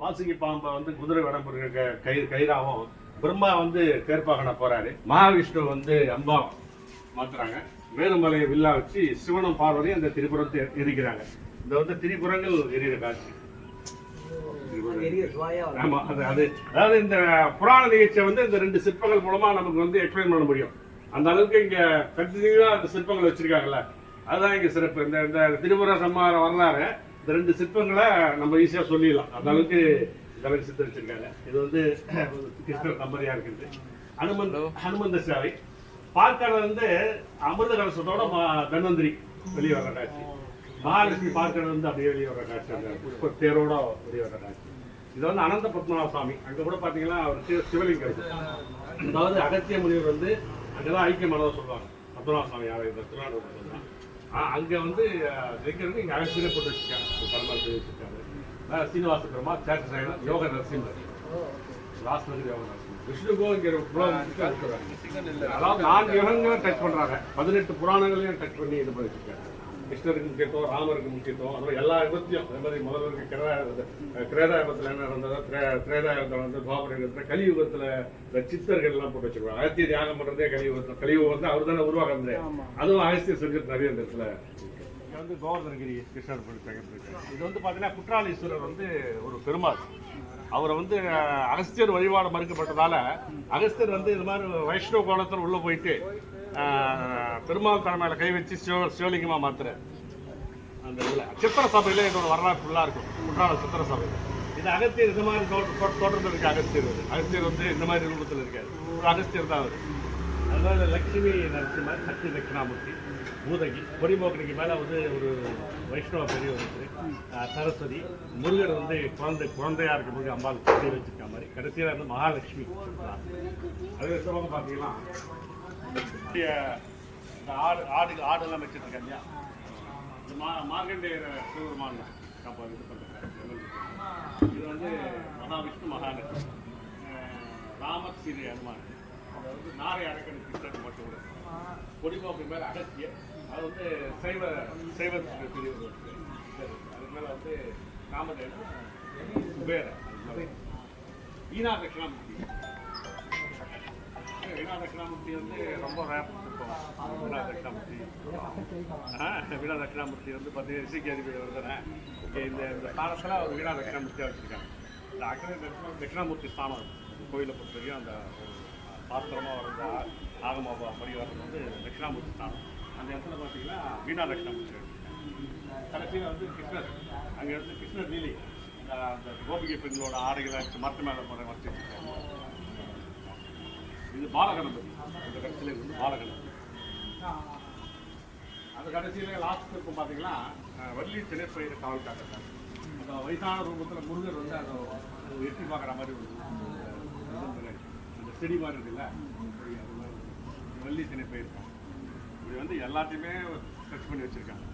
வாசுகி பாம்பை வந்து குதிரை வடம் கயிறு கயிறாவும் பிரம்மா வந்து தேர்ப்பாகன போறாரு. மகாவிஷ்ணு வந்து அம்பா மாத்துறாங்க. வேலுமலையை வில்லா வச்சு சிவனும் பார்வதியும் அந்த திரிபுரத்தை எரிக்கிறாங்க இந்த வந்து திரிபுரங்கள் எரியிற காட்சி. ஆமா அது அது அதாவது இந்த புராண நிகழ்ச்சியை வந்து இந்த ரெண்டு சிற்பங்கள் மூலமா நமக்கு வந்து எக்ஸ்பிளைன் பண்ண முடியும். அந்த அளவுக்கு இங்க கண்டினியூவா அந்த சிற்பங்கள் வச்சிருக்காங்கல்ல. அதுதான் இங்க சிறப்பு. இந்த இந்த திரிபுர சம்மார வரலாறு இந்த ரெண்டு சிற்பங்களை நம்ம ஈஸியா சொல்லிடலாம். அந்த அளவுக்கு அளவுக்கு சித்தரிச்சிருக்காங்க இது வந்து கிருஷ்ணர் தம்பதியா இருக்குது ஹனுமன் ஹனுமந்த சாலை. பார்க்கறது வந்து அமிர்த கலசத்தோட தன்வந்திரி வெளியே வர்ற காட்சி. மகாலட்சுமி பார்க்கறது வந்து அப்படியே வெளியே வர்ற காட்சி. தேரோட வெளியே வர்ற காட்சி. இது வந்து அனந்த பத்மநாப சுவாமி அங்க கூட பாத்தீங்கன்னா அவர் சிவ- சிவலிங்கம். அதாவது அகத்திய முனிவர் வந்து அங்கதான் ஐக்கியமானதாக சொல்லுவாங்க. பத்மநாப சுவாமி யாரை திருநாடு அங்க வந்து லிங்கம் இங்க அகத்தியரை போட்டு வச்சிருக்காங்க. செய்து வச்சிருக்காங்க சீனிவாச பெருமா சேட்டர் சைலம் யோக நரசிம்மர். லாஸ்ட் வந்து யோக நரசிம்மர். இருக்கு, அது சொல்றாங்க. அதாவது நான்கு யுகங்களும் டச் பண்றாங்க. பதினெட்டு புராணங்களையும் டச் பண்ணி இது பண்ணி வச்சிருக்காங்க கிருஷ்ணருக்கு முக்கியத்துவம் ராமருக்கு முக்கியத்துவம் அப்புறம் எல்லா யுகத்தையும் அதே மாதிரி முதல்ல இருக்க கிரேதா கிரேதாயுகத்தில் என்ன நடந்ததோ திரே- திரேதாயுகத்தில் வந்து துவாபர யுகத்தில் கலியுகத்தில் இந்த சித்தர்கள் எல்லாம் போட்டு வச்சிருக்காங்க அகத்திய தியாகம் பண்றதே கலியுகத்தில் கலியுகம் வந்து அவர் தானே உருவாக்குறது. அதுவும் அகஸ்தியர் செஞ்சுட்டு நிறைய இந்த இடத்துல. வந்து கோவர்தனகிரி கிருஷ்ணர் இது வந்து பாத்தீங்கன்னா குற்றாலீஸ்வரர் வந்து ஒரு பெருமாள். அவரை வந்து அகஸ்தியர் வழிபாடு மறுக்கப்பட்டதால அகஸ்தியர் வந்து இது மாதிரி வைஷ்ணவ கோலத்தில் உள்ள போயிட்டு பெருமாள் தலைமையில் கை வச்சு சிவ சிவலிங்கமாக மாத்துறேன் அந்த இதில். சித்திர சபையில் இதோட வரலாறு ஃபுல்லாக இருக்கும். குற்றால சித்திர சபையில் இது அகத்தியர் இந்த மாதிரி தோட்ட தோட்டத்தில் தோற்றத்தில் அகஸ்தியர் வந்து அகஸ்தியர் வந்து இந்த மாதிரி ரூபத்தில் இருக்காரு. ஒரு அகஸ்தியர் தான் அவர். அதனால லட்சுமி நரசிம்மர் சக்தி தட்சிணாமூர்த்தி பூதகி பொடிமோகனிக்கு மேலே வந்து ஒரு வைஷ்ணவ பெரியவர் இருக்கு. சரஸ்வதி. முருகர் வந்து குழந்தை குழந்தையா இருக்கும்போது அம்பாள் கட்டி வச்சுருக்க மாதிரி. கடைசியில் வந்து மகாலட்சுமி. அது பக்கம் பார்த்தீங்கன்னா இங்க இந்த ஆடு ஆடு ஆடெல்லாம் வச்சுருக்கேன் இல்லையா இந்த மா மார்கண்டேயர் சிவபெருமான் காப்பா இது பண்ணுறேன் இது வந்து மகாவிஷ்ணு மகாலட்சுமி அஹ் ராமர் ஸ்ரீ அனுமான். அது வந்து நாரை அரக்கன் கிருஷ்ணன் மட்டும் கூட. கொடிமோக்கு மேலே அகத்திய. அது வந்து சைவ சைவ பிரிவு சரி, அதுக்கு மேலே வந்து ராமதேவன் குபேரன் அது மேல. ஈனா தட்சிணாமூர்த்தி தட்சிணாமூர்த்தி வந்து ரொம்ப ரேப் வீணா தட்சிணாமூர்த்தி ஆ, வீணா தட்சிணாமூர்த்தி வந்து பார்த்தீங்கன்னா ரிஷிக்கு அதிபதி வருதுனே ஓகே இந்த இந்த ஸ்தானத்தில் ஒரு வீணா தட்சிணாமூர்த்தியாக வச்சுருக்காங்க இந்த தட்சிணா தட்சிணாமூர்த்தி ஸ்தானம் கோயிலை பொறுத்த வரைக்கும் அந்த பாத்திரமாக வர்றது ஆ- படி வர்றது வந்து தட்சிணாமூர்த்தி ஸ்தானம். அந்த இடத்துல பார்த்தீங்கன்னா வீணா தட்சிணாமூர்த்தி கடைசியில் வந்து கிருஷ்ணர். அங்கே வந்து கிருஷ்ணர் நீலி அந்த கோபிகை பெண்களோட ஆடைகளை மரத்து மேலே போகிற வச்சு வச்சுருக்காங்க இது பாலகணபதி. அந்த கடைசியில் இருந்து பாலகணபதி. அந்த கடைசியில் லாஸ்ட் இருக்கும் பார்த்தீங்கன்னா வள்ளி திரைப்பயிர் காவல் காட்டுறாங்க அந்த வயசான ரூபத்தில் முருகர் வந்து அதை எட்டி பார்க்குற மாதிரி ஒரு அந்த செடி மாதிரி இருக்குல்ல? வள்ளி திணைப்பயிர் இப்படி வந்து எல்லாத்தையுமே டச் பண்ணி வச்சிருக்காங்க.